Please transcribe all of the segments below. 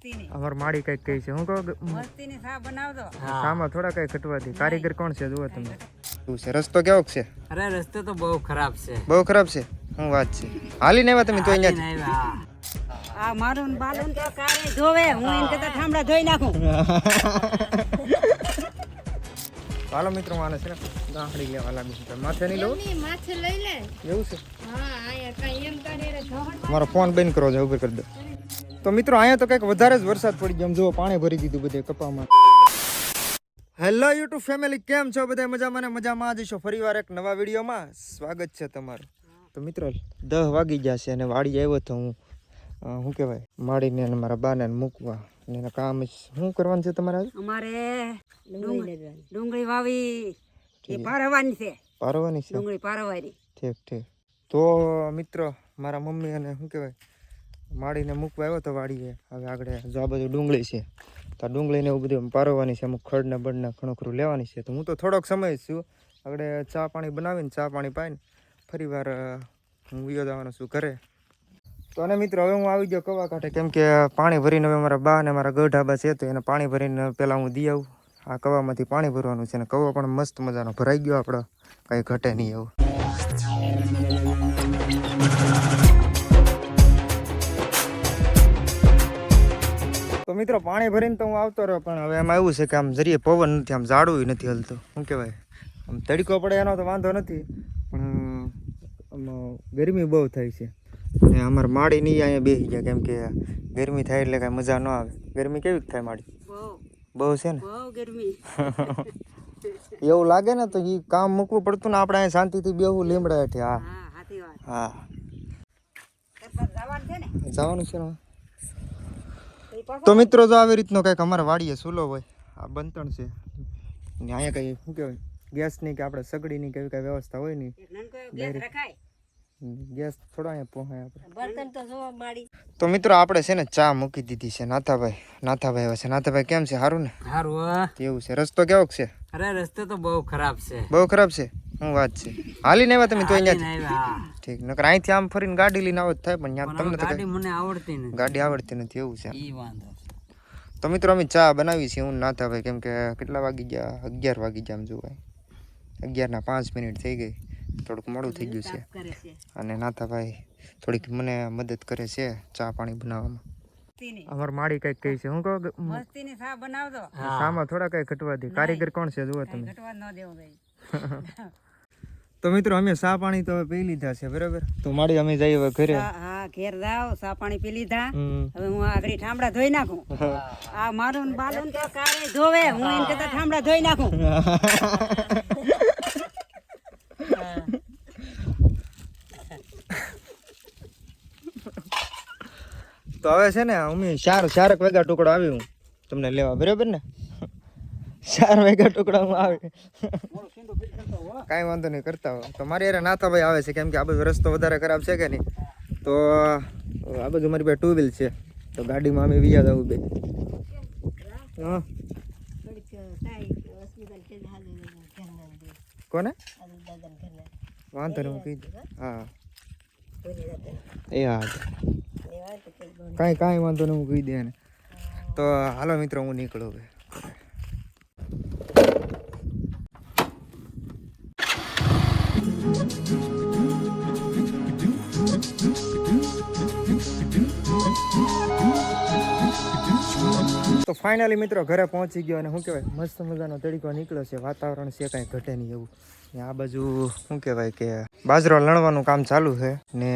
અમાર માડી કંઈક કહી છે. હું કહું મસ્તીની સા બનાવજો સામાં થોડા કઈ ઘટવાથી કારીગર કોણ છે? જુઓ તમે. શું છે? રસ્તો કેવો છે? અરે રસ્તો તો બહુ ખરાબ છે. બહુ ખરાબ છે? હું વાત છે? હાલીને આવ્યા તમે તો અહીંયા. આ મારું ને બાલું તો કારે જોવે. હું એને કહેતા ઠામડા ધોઈ નાખું. હાલો મિત્રો માને છે ને ગાંઠડી લેવા લાગુ છું. માથે નહીં લઉં માથે લઈ લે. એવું છે? હા આયા કઈ એમ કરે રે મારો ફોન બંધ કરો છે ઉભર કરી દો. તો મિત્રો અહીંયા તો કંઈક વધારે જ વરસાદ પડી ગયો. જુઓ પાણી ભરી દીધું બધે કપામાં. હેલો યુટ્યુબ ફેમિલી કેમ છો બધા? મજામાં ને મજામાં જશો ફરી ફરીવાર એક નવા વિડીયોમાં સ્વાગત છે તમારું. તો મિત્રો દહ વાગી ગયા છે અને વાડી આવ્યો તો હું શું કહેવાય? માડીને અને મારા બાને મૂકવા. અને એના કામ શું કરવાનું છે તમારે અમારે ડુંગળી ડુંગળી વાવી એ પારવાની છે. પારવાની છે? ડુંગળી પારવાની. ઠીક ઠીક. તો મિત્રો મારા મમ્મી અને શું કહેવાય? માડીને મૂકવા આવ્યો તો વાડીએ. હવે આગળ જો આ બધું ડુંગળી છે. તો આ ડુંગળીને એવું બધું પારવાની છે, અમુક ખડને બળને ખણોખરું ખરું લેવાની છે. તો હું તો થોડોક સમય છું. આગળ ચા પાણી બનાવીને ચા પાણી પાઈને ફરી વાર હું વિયો જવાનો છું ઘરે. તો અને મિત્રો, હવે હું આવી ગયો કવા કાંઠે. કેમ કે પાણી ભરીને હવે મારા બા અને મારા ગઢાબા છે તો એને પાણી ભરીને પહેલાં હું દી આવું. આ કવામાંથી પાણી ભરવાનું છે અને કવા પણ મસ્ત મજાનો ભરાઈ ગયો આપણો. કંઈ ઘટે નહીં એવું. તો મિત્રો પાણી ભરીને તો હું આવતો રહ્યો પણ હવે એમાં એવું છે કે આમ જરીએ પવન નથી આમ ઝાડું નથી હલતું. શું કહેવાય? આમ તડકો પડે એનો તો વાંધો નથી પણ આમ ગરમી બહુ થાય છે. અને અમારે માડી નહીં અહીંયા બેસી ગયા કેમ કે ગરમી થાય એટલે કાંઈ મજા ન આવે. ગરમી કેવી થાય માડી બહુ. છે ને? ગરમી. એવું લાગે ને તો એ કામ મૂકવું પડતું ને આપણે અહીંયા શાંતિથી બેવું લીમડા હેઠે હા. હા જવાનું છે ને. તો મિત્રો જો આવી રીતનો કંઈક અમારે વાડીએ સુલો હોય આ બંતણ છે. ને અહીંયા કંઈ શું કહેવાય ગેસની કે આપણે સગડીની કે એવી કઈ વ્યવસ્થા હોય નહીં ગેસ થોડા અહીંયા આપણે. તો જોવા માડી તો મિત્રો આપણે છે ને ચા મૂકી દીધી છે નાથાભાઈ નાથાભાઈ આવે છે. નાથાભાઈ કેમ છે? સારું ને? સારું એવું કેવું છે? રસ્તો કેવો છે? અરે રસ્તો તો બહુ ખરાબ છે. બહુ ખરાબ છે? શું વાત છે? હાલીને આવ્યા તમે તો અહીંયા ઠીક નકર અહીંથી આમ ફરીને ગાડી લઈને આવો થાય પણ ત્યાં તમને ગાડી મને આવડતી નથી. ગાડી આવડતી નથી એવું છે. ઈ વાંધો તો મિત્રો અમે ચા બનાવી છે હું નાથા ભાઈ કેમ કે કેટલા વાગી ગયા? અગિયાર વાગી ગયા આમ જોવાય અગિયારના પાંચ મિનિટ થઈ ગઈ. થોડુંક મોડું થઈ ગયું છે. અને નાથાભાઈ થોડીક મને મદદ કરે છે ચા પાણી બનાવવામાં. મસ્તીની. અમાર માડી કંઈક કહી છે હું કહું મસ્તીની સા બનાવજો. હા. સામાં થોડા કઈ ઘટવાથી. કારીગર કોણ છે જુઓ તમે. ઘટવા ન દેવું ભાઈ. તો મિત્રો અમે સા પાણી તો પી લીધા છે બરાબર? તો માડી અમે જઈએ હવે ઘરે. હા હા ઘેર જાવ સા પાણી પી લીધા. હવે હું આગળ ઠામડા ધોઈ નાખું. આ મારું ને બાલું તો કારે ધોવે. હું એને કહેતા ઠામડા ધોઈ નાખું. તો હવે છે ને અમે ચાર ચારક વાગ્યા ટુકડો આવી હું. તમને લેવા બરાબર ને? ચાર વાગ્યા ટુકડામાં આવે. કાંઈ વાંધો નહીં કરતા હો. તો મારી યાર નાથાભાઈ આવે છે કેમ કે આ બધો રસ્તો વધારે ખરાબ છે કે નહીં? તો આ બધું મારી પાસે ટુ વ્હીલ છે. તો ગાડીમાં અમે વિયા જવું બે. હા. કોને? વાંધો નહીં હું કહી દઉં. હા. એ હા. કઈ કાંઈ કાંઈ વાંધો નહીં હું કહી દે તો હાલો મિત્રો હું નીકળું હવે. તો ફાઇનલી મિત્રો ઘરે પહોંચી ગયો અને શું કહેવાય, મસ્ત મજાનો તડીકો નીકળ્યો છે. વાતાવરણ છે કાંઈ ઘટે નહીં એવું. આ બાજુ શું કહેવાય કે બાજરો લણવાનું કામ ચાલુ છે ને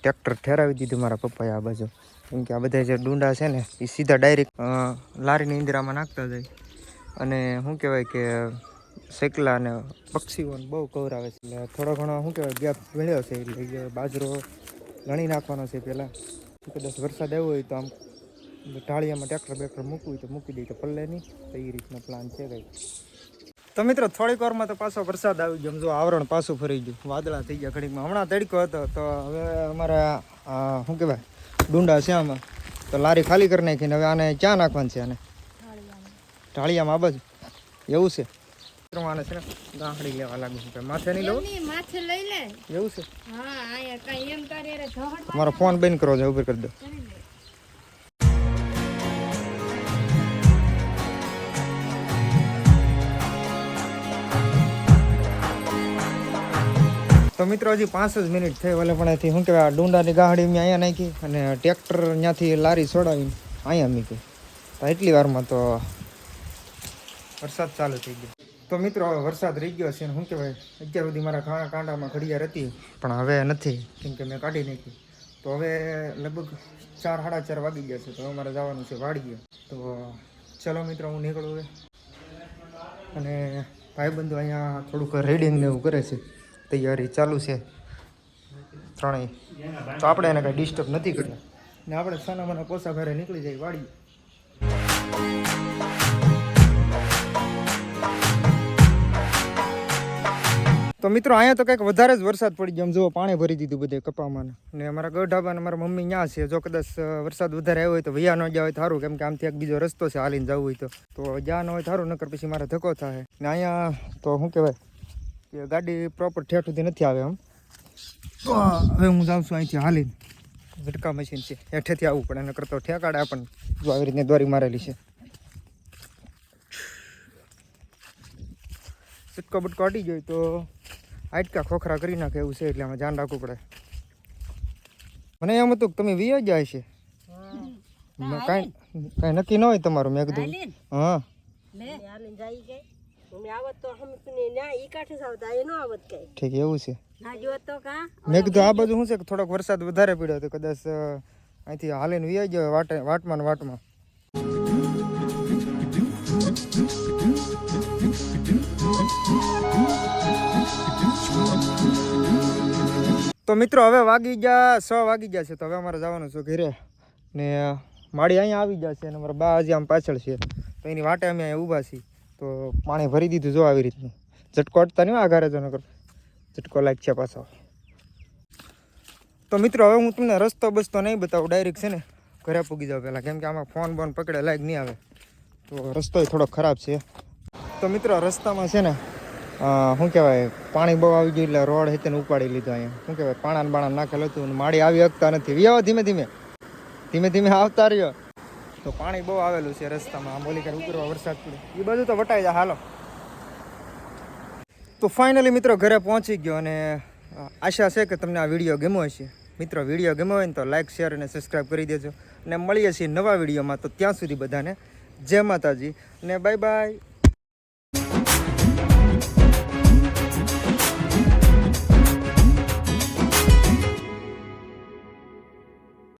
ટ્રેક્ટર ઠેરાવી દીધું મારા પપ્પાએ આ બાજુ. કેમ કે આ બધા જે ડુંડા છે ને એ સીધા ડાયરેક્ટ લારીની ઇંદરામાં નાખતા જાય. અને શું કહેવાય કે શેકલા અને પક્ષીઓને બહુ કવરાવે છે. એટલે થોડો ઘણો શું કહેવાય ગેપ મળ્યો છે. એટલે બાજરો લણી નાખવાનો છે પહેલાં. કદાચ વરસાદ આવ્યો હોય તો આમ ઢાળિયામાં ટ્રેક્ટર બેક્ટર મૂકવું તો મૂકી દઈએ તો પલ્લે નહીં. તો એ રીતનો પ્લાન છે કંઈક તો મિત્રો થોડીક વારમાં તો પાછો વરસાદ આવી ગયો. જો આવરણ પાછું ફરી ગયું. વાદળા થઈ ગયા ઘડીકમાં. હમણાં તડકો હતો તો હવે અમારે શું કહેવાય ડુંડા છે આમાં. તો લારી ખાલી કરી નાખીને હવે આને ક્યાં નાખવાનું છે આને. ઢાળિયામાં આ બાજુ. એવું છે. આને છે ને ગાંઠડી લેવા લાગુ છું. માથે નહીં લેવું? માથે લઈ લે. એવું છે? હા એમ કરે મારો ફોન બંધ કરો છે ઉભર કરી દો. તો મિત્રો હજી પાંચ જ મિનિટ થઈ ઓલે પણ અહીંથી શું કહેવાય ડુંડાની ગાહડી મેં અહીંયા નાખી અને ટ્રેક્ટર ત્યાંથી લારી છોડાવીને અહીંયા મૂકી. તો એટલી વારમાં તો વરસાદ ચાલુ થઈ ગયો. તો મિત્રો હવે વરસાદ રહી ગયો છે શું કહેવાય, અત્યાર સુધી મારા ખાણા કાંડામાં ઘડિયાળ હતી, પણ હવે નથી, કેમ કે મેં કાઢી નાખી. તો હવે લગભગ ચાર, સાડા ચાર વાગી ગયા છે, તો હવે મારે જવાનું છે વાડીએ. તો ચલો મિત્રો હું નીકળું હવે. અને ભાઈબંધો અહીંયા થોડુંક રેડિંગ ને એવું કરે છે. તૈયારી ચાલુ છે. ત્રણેય. તો આપણે એને કાંઈ ડિસ્ટર્બ નથી કર્યા. ને આપણે સાના મને પોસા ઘરે નીકળી જાય વાળી તો મિત્રો, અહીંયા તો કંઈક વધારે જ વરસાદ પડી ગયો. જુઓ, પાણી ભરી દીધું બધે કપામાં. ને અમારા ગઢાબા અને મારા મમ્મી ત્યાં છે. જો કદાચ વરસાદ વધારે આવ્યો હોય તો વૈયા ન ગયા હોય સારું. કેમ કે આમથી એક બીજો રસ્તો છે, હાલીને જવું હોય તો. તો જ્યાં ન હોય થારું નકર પછી મારે ધક્કો થાય. ને અહીંયા તો શું કહેવાય? કે ગાડી પ્રોપર ઠેઠ સુધી નથી આવે આમ તો હવે હું જાઉં છું અહીંથી હાલીને ઝટકા મશીન છે હેઠેથી આવવું પડે એને કરતો ઠેકાડે આપણને જો આવી રીતની દોરી મારેલી છે સિટકો બટકો અટી ગયો તો આટકા ખોખરા કરી નાખે એવું છે એટલે આમાં ધ્યાન રાખવું પડે મને એમ હતું કે તમે વીયો જાય છે કાંઈ કાંઈ નક્કી ન હોય તમારું મેં કીધું હા ઠીક એવું છે. મેં કીધું આ બાજુ શું છે કે થોડોક વરસાદ વધારે પડ્યો તો કદાચ અહીંથી હાલીને વી ગયો વાટે વાટમાં ને વાટમાં. તો મિત્રો હવે વાગી ગયા સો વાગી ગયા છે તો હવે અમારે જવાનું છે ઘરે. ને માળી અહીંયા આવી ગયા છે અને અમારા બા હજી આમ પાછળ છે. તો એની વાટે અમે અહીંયા ઊભા છીએ. તો પાણી ભરી દીધું જો આવી રીતનું. ઝટકો અટતા નહીં આઘારે જો નગર ઝટકો લાગશે પાછો. તો મિત્રો, હવે હું તમને રસ્તો બસતો નહીં બતાવું ડાયરેક્ટ છે ને, ઘરે પૂગી જાઉં પહેલાં. કેમ કે આમાં ફોન બોન પકડે લાયક નહીં આવે. તો રસ્તો થોડો ખરાબ છે. તો મિત્રો, રસ્તામાં છે ને શું કહેવાય, પાણી બહુ આવી ગયું એટલે રોડ હેતે ઉપાડી લીધો અહીંયા. શું કહેવાય પાણા બાણા નાખેલું હતું માળી આવી શકતા નથી. વ્યાવા ધીમે ધીમે. ધીમે ધીમે આવતા રહ્યો. તો પાણી બહુ આવેલું છે રસ્તામાં. આમ ઓલી કાંઈ ઉતરવા વરસાદ પડે. એ બધું તો વટાઈ જાય હાલો. તો ફાઇનલી મિત્રો ઘરે પહોંચી ગયો અને આશા છે કે તમને આ વીડિયો ગમ્યો હશે. મિત્રો, વીડિયો ગમ્યો હોય ને તો લાઇક શેર અને સબસ્ક્રાઈબ કરી દેજો. અને મળીએ છીએ નવા વિડીયોમાં. તો ત્યાં સુધી બધાને જય માતાજી. અને બાય બાય